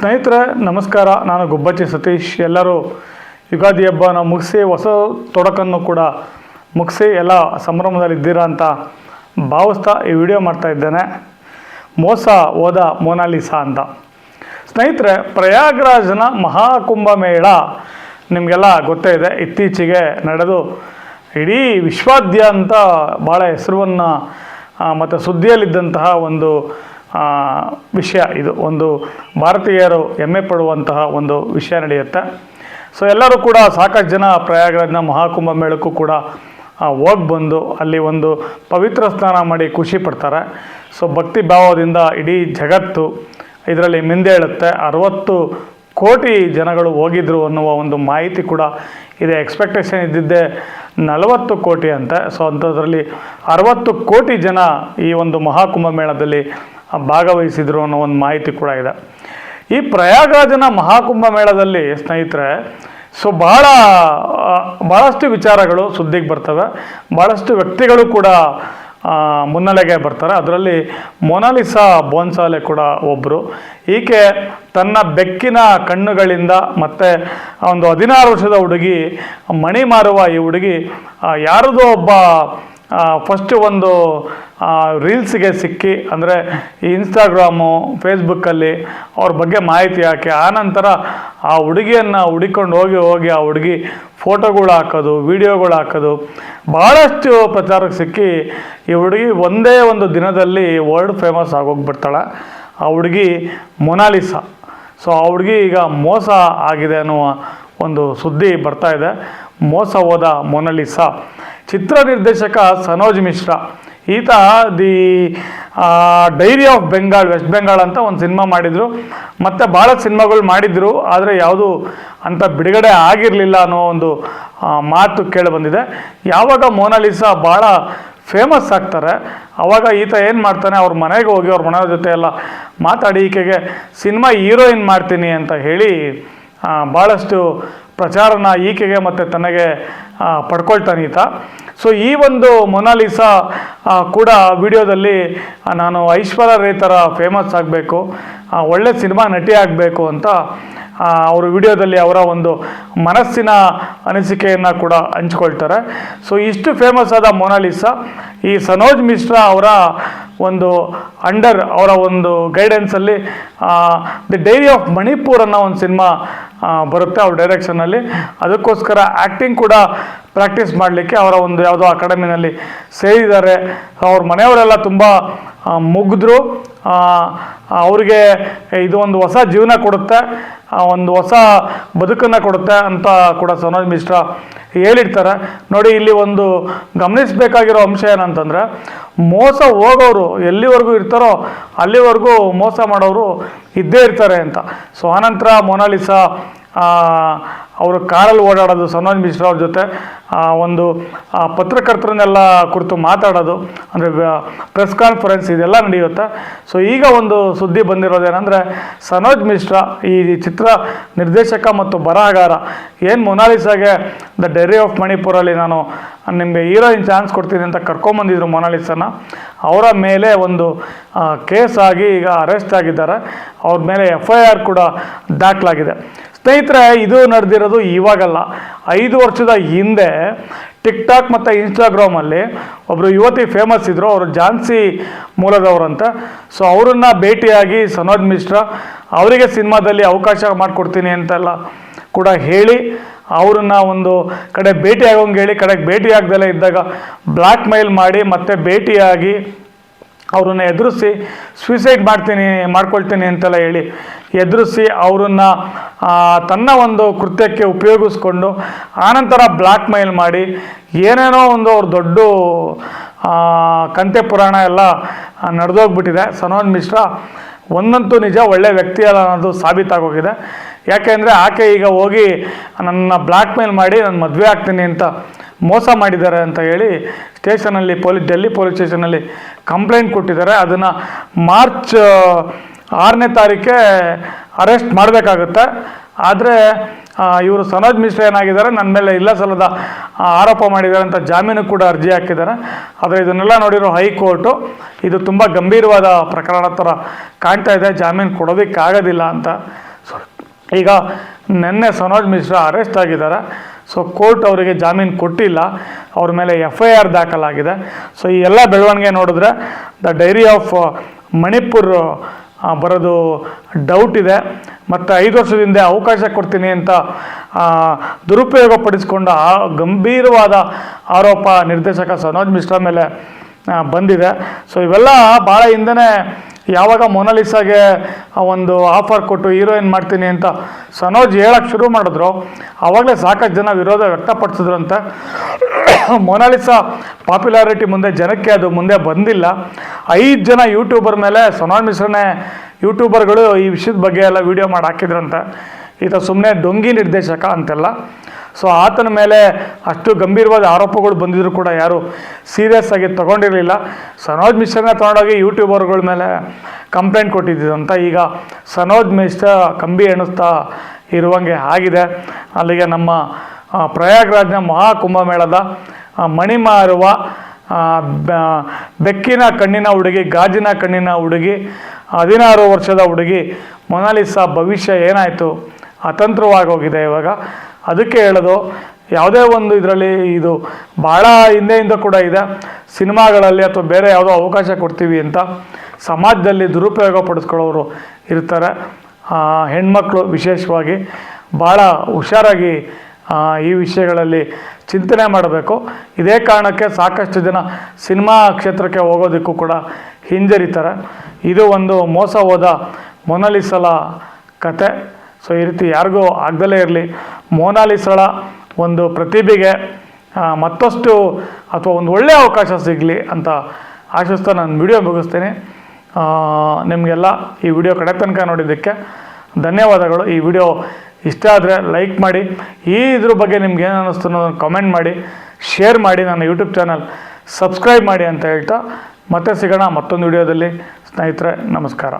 ಸ್ನೇಹಿತರೆ, ನಮಸ್ಕಾರ. ನಾನು ಗುಬ್ಬಚ್ಚಿ ಸತೀಶ್. ಎಲ್ಲರೂ ಯುಗಾದಿ ಹಬ್ಬನ ಮುಗಿಸಿ ಹೊಸ ತೊಡಕನ್ನು ಕೂಡ ಮುಗಿಸಿ ಎಲ್ಲ ಸಂಭ್ರಮದಲ್ಲಿ ಇದ್ದೀರಾ ಅಂತ ಭಾವಿಸ್ತಾ ಈ ವಿಡಿಯೋ ಮಾಡ್ತಾ ಇದ್ದೇನೆ. ಮೋಸ ಹೋದ ಮೋನಾಲಿಸಾ ಅಂತ. ಸ್ನೇಹಿತರೆ, ಪ್ರಯಾಗ್ರಾಜ್ನ ಮಹಾಕುಂಭ ಮೇಳ ನಿಮಗೆಲ್ಲ ಗೊತ್ತೇ ಇದೆ. ಇತ್ತೀಚೆಗೆ ನಡೆದು ಇಡೀ ವಿಶ್ವಾದ್ಯಂತ ಭಾಳ ಹೆಸರನ್ನು ಮತ್ತು ಸುದ್ದಿಯಲ್ಲಿದ್ದಂತಹ ಒಂದು ವಿಷಯ ಇದು. ಒಂದು ಭಾರತೀಯರು ಹೆಮ್ಮೆ ಪಡುವಂತಹ ಒಂದು ವಿಷಯ ನಡೆಯುತ್ತೆ. ಸೊ ಎಲ್ಲರೂ ಕೂಡ ಸಾಕಷ್ಟು ಜನ ಪ್ರಯಾಗರಾಜ್ನ ಮಹಾಕುಂಭ ಮೇಳಕ್ಕೂ ಕೂಡ ಹೋಗಿ ಬಂದು ಅಲ್ಲಿ ಒಂದು ಪವಿತ್ರ ಸ್ನಾನ ಮಾಡಿ ಖುಷಿ ಪಡ್ತಾರೆ. ಸೊ ಭಕ್ತಿ ಭಾವದಿಂದ ಇಡೀ ಜಗತ್ತು ಇದರಲ್ಲಿ ಮಿಂದೇಳುತ್ತೆ ಅರವತ್ತು ಕೋಟಿ ಜನಗಳು ಹೋಗಿದ್ರು ಅನ್ನುವ ಒಂದು ಮಾಹಿತಿ ಕೂಡ ಇದೆ. ಎಕ್ಸ್ಪೆಕ್ಟೇಷನ್ ಇದ್ದಿದ್ದೆ ನಲವತ್ತು ಕೋಟಿ ಅಂತೆ. ಸೊ ಅಂಥದ್ರಲ್ಲಿ ಅರವತ್ತು ಕೋಟಿ ಜನ ಈ ಒಂದು ಮಹಾಕುಂಭ ಮೇಳದಲ್ಲಿ ಭಾಗವಹಿಸಿದ್ರು ಅನ್ನೋ ಒಂದು ಮಾಹಿತಿ ಕೂಡ ಇದೆ. ಈ ಪ್ರಯಾಗರಾಜನ ಮಹಾಕುಂಭ ಮೇಳದಲ್ಲಿ ಸ್ನೇಹಿತರೆ ಸೊ ಆ, ಭಾಳಷ್ಟು ವಿಚಾರಗಳು ಸುದ್ದಿಗೆ ಬರ್ತವೆ. ಭಾಳಷ್ಟು ವ್ಯಕ್ತಿಗಳು ಕೂಡ ಮುನ್ನೆಲೆಗೆ ಬರ್ತಾರೆ. ಅದರಲ್ಲಿ ಮೊನಾಲಿಸಾ ಬೋನ್ಸಾಲೆ ಕೂಡ ಒಬ್ಬರು ಈಕೆ ತನ್ನ ಬೆಕ್ಕಿನ ಕಣ್ಣುಗಳಿಂದ ಮತ್ತು ಒಂದು ಹದಿನಾರು ವರ್ಷದ ಹುಡುಗಿ ಮಣಿ ಮಾರುವ ಈ ಹುಡುಗಿ ಯಾರದೋ ಒಬ್ಬ ಫಸ್ಟ್ ಒಂದು ರೀಲ್ಸ್ಗೆ ಸಿಕ್ಕಿ ಅಂದರೆ ಈ ಇನ್ಸ್ಟಾಗ್ರಾಮು ಫೇಸ್ಬುಕ್ಕಲ್ಲಿ ಅವ್ರ ಬಗ್ಗೆ ಮಾಹಿತಿ ಹಾಕಿ ಆನಂತರ ಆ ಹುಡುಗಿಯನ್ನು ಹುಡಿಕೊಂಡು ಹೋಗಿ ಹೋಗಿ ಆ ಹುಡುಗಿ ಫೋಟೋಗಳು ಹಾಕೋದು, ವೀಡಿಯೋಗಳು ಹಾಕೋದು ಭಾಳಷ್ಟು ಪ್ರಚಾರಕ್ಕೆ ಸಿಕ್ಕಿ ಈ ಹುಡುಗಿ ಒಂದೇ ಒಂದು ದಿನದಲ್ಲಿ ವರ್ಲ್ಡ್ ಫೇಮಸ್ ಆಗೋಗ್ಬಿಡ್ತಾಳೆ. ಆ ಹುಡುಗಿ ಮೊನಾಲಿಸಾ. ಸೊ ಆ ಹುಡುಗಿ ಈಗ ಮೋಸ ಆಗಿದೆ ಅನ್ನುವ ಒಂದು ಸುದ್ದಿ ಬರ್ತಾ ಇದೆ. ಮೋಸ ಹೋದ ಮೊನಾಲಿಸಾ. ಚಿತ್ರ ನಿರ್ದೇಶಕ ಸನೋಜ್ ಮಿಶ್ರಾ. ಈತ the diary of Bengal West Bengal ಅಂತ ಒಂದು ಸಿನಿಮಾ ಮಾಡಿದರು. ಮತ್ತು ಭಾಳ ಸಿನಿಮಾಗಳು ಮಾಡಿದರು, ಆದರೆ ಯಾವುದು ಅಂತ ಬಿಡುಗಡೆ ಆಗಿರಲಿಲ್ಲ ಅನ್ನೋ ಒಂದು ಮಾತು ಕೇಳಿ ಬಂದಿದೆ. ಯಾವಾಗ ಮೋನಾಲಿಸಾ ಭಾಳ ಫೇಮಸ್ ಆಗ್ತಾರೆ, ಅವಾಗ ಈತ ಏನು ಮಾಡ್ತಾನೆ, ಅವ್ರ ಮನೆಗೆ ಹೋಗಿ ಅವ್ರ ಮನೆಯವ್ರ ಜೊತೆ ಎಲ್ಲ ಮಾತಾಡಿ, ಈಕೆಗೆ ಸಿನಿಮಾ ಹೀರೋಯಿನ್ ಮಾಡ್ತೀನಿ ಅಂತ ಹೇಳಿ ಭಾಳಷ್ಟು ಪ್ರಚಾರನ ಈಕೆಗೆ ಮತ್ತು ತನಗೆ ಪಡ್ಕೊಳ್ತಾನೆ ಈತ. ಸೊ ಈ ಒಂದು ಮೊನಾಲಿಸಾ ಕೂಡ ವಿಡಿಯೋದಲ್ಲಿ ನಾನು ಐಶ್ವರ್ಯ ರೈ ಥರ ಫೇಮಸ್ ಆಗಬೇಕು ಒಳ್ಳೆ ಸಿನಿಮಾ ನಟಿ ಆಗಬೇಕು ಅಂತ ಅವರು ವಿಡಿಯೋದಲ್ಲಿ ಅವರ ಒಂದು ಮನಸ್ಸಿನ ಅನಿಸಿಕೆಯನ್ನು ಕೂಡ ಹಂಚ್ಕೊಳ್ತಾರೆ. ಸೊ ಇಷ್ಟು ಫೇಮಸ್ ಆದ ಮೊನಾಲಿಸಾ ಈ ಸನೋಜ್ ಮಿಶ್ರಾ ಅವರ ಒಂದು ಅಂಡರ್ ಅವರ ಒಂದು ಗೈಡೆನ್ಸಲ್ಲಿ ದಿ ಡೈರಿ ಆಫ್ ಮಣಿಪುರ್ ಅನ್ನೋ ಒಂದು ಸಿನಿಮಾ ಬರುತ್ತೆ ಅವ್ರ ಡೈರೆಕ್ಷನಲ್ಲಿ ಅದಕ್ಕೋಸ್ಕರ ಆ್ಯಕ್ಟಿಂಗ್ ಕೂಡ ಪ್ರಾಕ್ಟೀಸ್ ಮಾಡಲಿಕ್ಕೆ ಅವರ ಒಂದು ಯಾವುದೋ ಅಕಾಡೆಮಿನಲ್ಲಿ ಸೇರಿದ್ದಾರೆ. ಅವ್ರ ಮನೆಯವರೆಲ್ಲ ತುಂಬ ಮುಗಿದ್ರು. ಅವರಿಗೆ ಇದು ಒಂದು ಹೊಸ ಜೀವನ ಕೊಡುತ್ತೆ. ಒಂದು ಹೊಸ ಬದುಕನ್ನು ಕೊಡುತ್ತೆ ಅಂತ ಕೂಡ ಸನೋಜ್ ಮಿಶ್ರಾ ಹೇಳಿರ್ತಾರೆ. ನೋಡಿ, ಇಲ್ಲಿ ಒಂದು ಗಮನಿಸಬೇಕಾಗಿರೋ ಅಂಶ ಏನಂತಂದರೆ, ಮೋಸ ಹೋಗೋರು ಎಲ್ಲಿವರೆಗೂ ಇರ್ತಾರೋ ಅಲ್ಲಿವರೆಗೂ ಮೋಸ ಮಾಡೋರು ಇದ್ದೇ ಇರ್ತಾರೆ ಅಂತ. ಸೊ, ಆನಂತರ ಮೊನಾಲಿಸಾ ಅವರು ಕಾರಲ್ಲಿ ಓಡಾಡೋದು ಸನೋಜ್ ಮಿಶ್ರಾ ಅವ್ರ ಜೊತೆ ಒಂದು ಪತ್ರಕರ್ತರನ್ನೆಲ್ಲ ಕುರಿತು ಮಾತಾಡೋದು, ಅಂದರೆ ಪ್ರೆಸ್ ಕಾನ್ಫರೆನ್ಸ್ ಇದೆಲ್ಲ ನಡೆಯುತ್ತೆ. ಸೊ ಈಗ ಒಂದು ಸುದ್ದಿ ಬಂದಿರೋದೇನೆಂದರೆ ಸನೋಜ್ ಮಿಶ್ರಾ ಈ ಚಿತ್ರ ನಿರ್ದೇಶಕ ಮತ್ತು ಬರಹಗಾರ, ಏನು ಮೊನಾಲಿಸಾಗೆ ದ ಡೈರಿ ಆಫ್ ಮಣಿಪುರಲ್ಲಿ ನಾನು ನಿಮಗೆ ಹೀರೋಯಿನ್ ಚಾನ್ಸ್ ಕೊಡ್ತೀನಿ ಅಂತ ಕರ್ಕೊಂಬಂದಿದ್ರು ಮೊನಾಲಿಸನ್ನು ಅವರ ಮೇಲೆ ಒಂದು ಕೇಸ್ ಆಗಿ ಈಗ ಅರೆಸ್ಟ್ ಆಗಿದ್ದಾರೆ. ಅವ್ರ ಮೇಲೆ ಎಫ್ ಐ ಆರ್ ಕೂಡ ದಾಖಲಾಗಿದೆ. ಸ್ನೇಹಿತರೆ, ಇದು ನಡೆದಿರೋದು ಇವಾಗಲ್ಲ. ಐದು ವರ್ಷದ ಹಿಂದೆ ಟಿಕ್ ಟಾಕ್ ಮತ್ತು ಇನ್ಸ್ಟಾಗ್ರಾಮಲ್ಲಿ ಒಬ್ಬರು ಯುವತಿ ಫೇಮಸ್ ಇದ್ದರು ಅವರು ಝಾನ್ಸಿ ಮೂಲದವರಂತೆ. ಸೊ ಅವರನ್ನು ಭೇಟಿಯಾಗಿ ಸನೋಜ್ ಮಿಶ್ರಾ ಅವರಿಗೆ ಸಿನಿಮಾದಲ್ಲಿ ಅವಕಾಶ ಮಾಡಿಕೊಡ್ತೀನಿ ಅಂತೆಲ್ಲ ಕೂಡ ಹೇಳಿ, ಅವರನ್ನು ಒಂದು ಕಡೆ ಭೇಟಿ ಆಗೋಂಗೆ ಹೇಳಿ, ಕಡೆಗೆ ಭೇಟಿ ಆಗ್ದಲೇ ಇದ್ದಾಗ ಬ್ಲ್ಯಾಕ್ ಮೇಲ್ ಮಾಡಿ ಮತ್ತೆ ಭೇಟಿಯಾಗಿ ಅವ್ರನ್ನ ಎದುರಿಸಿ ಸೂಸೈಡ್ ಮಾಡ್ತೀನಿ, ಮಾಡ್ಕೊಳ್ತೀನಿ ಅಂತೆಲ್ಲ ಹೇಳಿ ಎದುರಿಸಿ ಅವರನ್ನು ತನ್ನ ಒಂದು ಕೃತ್ಯಕ್ಕೆ ಉಪಯೋಗಿಸ್ಕೊಂಡು ಆನಂತರ ಬ್ಲ್ಯಾಕ್ ಮೇಲ್ ಮಾಡಿ ಏನೇನೋ ಒಂದು ಅವ್ರ ದೊಡ್ಡ ಕಂತೆ ಪುರಾಣ ಎಲ್ಲ ನಡೆದೋಗ್ಬಿಟ್ಟಿದೆ. ಸನೋನ್ ಮಿಶ್ರಾ ಒಂದಂತೂ ನಿಜ, ಒಳ್ಳೆ ವ್ಯಕ್ತಿ ಅಲ್ಲ ಅನ್ನೋದು ಸಾಬೀತಾಗೋಗಿದೆ. ಯಾಕೆಂದರೆ ಆಕೆ ಈಗ ಹೋಗಿ ನನ್ನ ಬ್ಲ್ಯಾಕ್ ಮೇಲ್ ಮಾಡಿ, ನಾನು ಮದುವೆ ಆಗ್ತೀನಿ ಅಂತ ಮೋಸ ಮಾಡಿದ್ದಾರೆ ಅಂತ ಹೇಳಿ ಸ್ಟೇಷನಲ್ಲಿ ಪೊಲೀಸ್ ಡೆಲ್ಲಿ ಪೊಲೀಸ್ ಸ್ಟೇಷನಲ್ಲಿ ಕಂಪ್ಲೇಂಟ್ ಕೊಟ್ಟಿದ್ದಾರೆ. ಅದನ್ನು ಮಾರ್ಚ್ ಆರನೇ ತಾರೀಕೆ ಅರೆಸ್ಟ್ ಮಾಡಬೇಕಾಗುತ್ತೆ. ಆದರೆ ಇವರು ಸನೋಜ್ ಮಿಶ್ರಾ ಏನಾಗಿದ್ದಾರೆ ನನ್ನ ಮೇಲೆ ಇಲ್ಲ ಸಲದ ಆರೋಪ ಮಾಡಿದ್ದಾರೆ ಅಂತ ಜಾಮೀನು ಕೂಡ ಅರ್ಜಿ ಹಾಕಿದ್ದಾರೆ. ಆದರೆ ಇದನ್ನೆಲ್ಲ ನೋಡಿರೋ ಹೈಕೋರ್ಟು ಇದು ತುಂಬ ಗಂಭೀರವಾದ ಪ್ರಕರಣ ಥರ ಕಾಣ್ತಾ ಇದೆ. ಜಾಮೀನು ಕೊಡೋದಕ್ಕಾಗೋದಿಲ್ಲ ಅಂತ. ಈಗ ನಿನ್ನೆ ಸನೋಜ್ ಮಿಶ್ರಾ ಅರೆಸ್ಟ್ ಆಗಿದ್ದಾರೆ. ಸೊ ಕೋರ್ಟ್ ಅವರಿಗೆ ಜಾಮೀನು ಕೊಟ್ಟಿಲ್ಲ. ಅವ್ರ ಮೇಲೆ ಎಫ್ ಐ ಆರ್ ದಾಖಲಾಗಿದೆ. ಸೊ ಈ ಎಲ್ಲ ಬೆಳವಣಿಗೆ ನೋಡಿದ್ರೆ ದ ಡೈರಿ ಆಫ್ ಮಣಿಪುರ್ ಆ, ಬರೋದು ಡೌಟ್ ಇದೆ. ಮತ್ತು ಐದು ವರ್ಷದಿಂದ ಅವಕಾಶ ಕೊಡ್ತೀನಿ ಅಂತ ಆ, ದುರುಪಯೋಗ ಪಡಿಸ್ಕೊಂಡ ಆ ಗಂಭೀರವಾದ ಆರೋಪ ನಿರ್ದೇಶಕ ಸನೋಜ್ ಮಿಶ್ರಾ ಮೇಲೆ ಬಂದಿದೆ. ಸೊ ಇವೆಲ್ಲ ಭಾಳ ಹಿಂದೆನೇ ಯಾವಾಗ ಮೊನಾಲಿಸಾಗೆ ಆ ಒಂದು ಆಫರ್ ಕೊಟ್ಟು ಹೀರೋಯಿನ್ ಮಾಡ್ತೀನಿ ಅಂತ ಸನೋಜ್ ಹೇಳಕ್ಕೆ ಶುರು ಮಾಡಿದ್ರು ಆವಾಗಲೇ ಸಾಕಷ್ಟು ಜನ ವಿರೋಧ ವ್ಯಕ್ತಪಡಿಸಿದ್ರಂತೆ. ಮೊನಾಲಿಸಾ ಪಾಪ್ಯುಲಾರಿಟಿ ಮುಂದೆ ಜನಕ್ಕೆ ಅದು ಮುಂದೆ ಬಂದಿಲ್ಲ. ಐದು ಜನ ಯೂಟ್ಯೂಬರ್ ಮೇಲೆ ಸನೋಜ್ ಮಿಶ್ರನೇ ಯೂಟ್ಯೂಬರ್ಗಳು ಈ ವಿಷಯದ ಬಗ್ಗೆ ಎಲ್ಲ ವಿಡಿಯೋ ಮಾಡಿ ಹಾಕಿದ್ರಂತೆ. ಈತ ಸುಮ್ಮನೆ ಡೊಂಗಿ ನಿರ್ದೇಶಕ ಅಂತೆಲ್ಲ. ಸೊ ಆತನ ಮೇಲೆ ಅಷ್ಟು ಗಂಭೀರವಾದ ಆರೋಪಗಳು ಬಂದಿದ್ರು ಕೂಡ ಯಾರು ಸೀರಿಯಸ್ ಆಗಿ ತಗೊಂಡಿರಲಿಲ್ಲ. ಸನೋಜ್ ಮಿಶ್ರನ ತಗೊಂಡೋಗಿ ಯೂಟ್ಯೂಬರ್ಗಳ ಮೇಲೆ ಕಂಪ್ಲೇಂಟ್ ಕೊಟ್ಟಿದ್ದಂತ ಈಗ ಸನೋಜ್ ಮಿಶ್ರ ಕಂಬಿ ಎಣಿಸ್ತಾ ಇರುವಂಗೆ ಆಗಿದೆ. ಅಲ್ಲಿಗೆ ನಮ್ಮ ಪ್ರಯಾಗ್ರಾಜ್ನ ಮಹಾಕುಂಭಮೇಳದ ಮಣಿಮಾರುವ ಬೆಕ್ಕಿನ ಕಣ್ಣಿನ ಹುಡುಗಿ ಗಾಜಿನ ಕಣ್ಣಿನ ಹುಡುಗಿ ಹದಿನಾರು ವರ್ಷದ ಹುಡುಗಿ ಮೊನಾಲಿಸಾ ಭವಿಷ್ಯ ಏನಾಯಿತು, ಅತಂತ್ರವಾಗಿ ಹೋಗಿದೆ ಇವಾಗ. ಅದಕ್ಕೆ ಹೇಳೋದು, ಯಾವುದೇ ಒಂದು ಇದರಲ್ಲಿ ಇದು ಭಾಳ ಹಿಂದೆಯಿಂದ ಕೂಡ ಇದೆ. ಸಿನಿಮಾಗಳಲ್ಲಿ ಅಥವಾ ಬೇರೆ ಯಾವುದೋ ಅವಕಾಶ ಕೊಡ್ತೀವಿ ಅಂತ ಸಮಾಜದಲ್ಲಿ ದುರುಪಯೋಗ ಪಡಿಸ್ಕೊಳ್ಳೋರು ಇರ್ತಾರೆ. ಹೆಣ್ಮಕ್ಳು ವಿಶೇಷವಾಗಿ ಭಾಳ ಹುಷಾರಾಗಿ ಈ ವಿಷಯಗಳಲ್ಲಿ ಚಿಂತನೆ ಮಾಡಬೇಕು. ಇದೇ ಕಾರಣಕ್ಕೆ ಸಾಕಷ್ಟು ಜನ ಸಿನಿಮಾ ಕ್ಷೇತ್ರಕ್ಕೆ ಹೋಗೋದಕ್ಕೂ ಕೂಡ ಹಿಂಜರಿತಾರೆ. ಇದು ಒಂದು ಮೋಸ ಹೋದ ಮೊನಲಿಸಲ ಕತೆ. ಸೊ ಈ ರೀತಿ ಯಾರಿಗೂ ಆಗದಲ್ಲೇ ಇರಲಿ. ಮೋನಾಲಿಸಳ ಒಂದು ಪ್ರತಿಭೆಗೆ ಮತ್ತಷ್ಟು ಅಥವಾ ಒಂದು ಒಳ್ಳೆಯ ಅವಕಾಶ ಸಿಗಲಿ ಅಂತ ಆಶಿಸ್ತಾ ನಾನು ವಿಡಿಯೋ ಮುಗಿಸ್ತೇನೆ. ನಿಮಗೆಲ್ಲ ಈ ವಿಡಿಯೋ ಕಡೆ ತನಕ ನೋಡಿದ್ದಕ್ಕೆ ಧನ್ಯವಾದಗಳು. ಈ ವಿಡಿಯೋ ಇಷ್ಟ ಆದರೆ ಲೈಕ್ ಮಾಡಿ. ಈ ಇದ್ರ ಬಗ್ಗೆ ನಿಮ್ಗೆ ಏನು ಅನ್ನಿಸ್ತು ಅನ್ನೋದನ್ನು ಕಮೆಂಟ್ ಮಾಡಿ ಶೇರ್ ಮಾಡಿ ನನ್ನ ಯೂಟ್ಯೂಬ್ ಚಾನಲ್ ಸಬ್ಸ್ಕ್ರೈಬ್ ಮಾಡಿ ಅಂತ ಹೇಳ್ತಾ ಮತ್ತೆ ಸಿಗೋಣ ಮತ್ತೊಂದು ವಿಡಿಯೋದಲ್ಲಿ ಸ್ನೇಹಿತರೆ, ನಮಸ್ಕಾರ.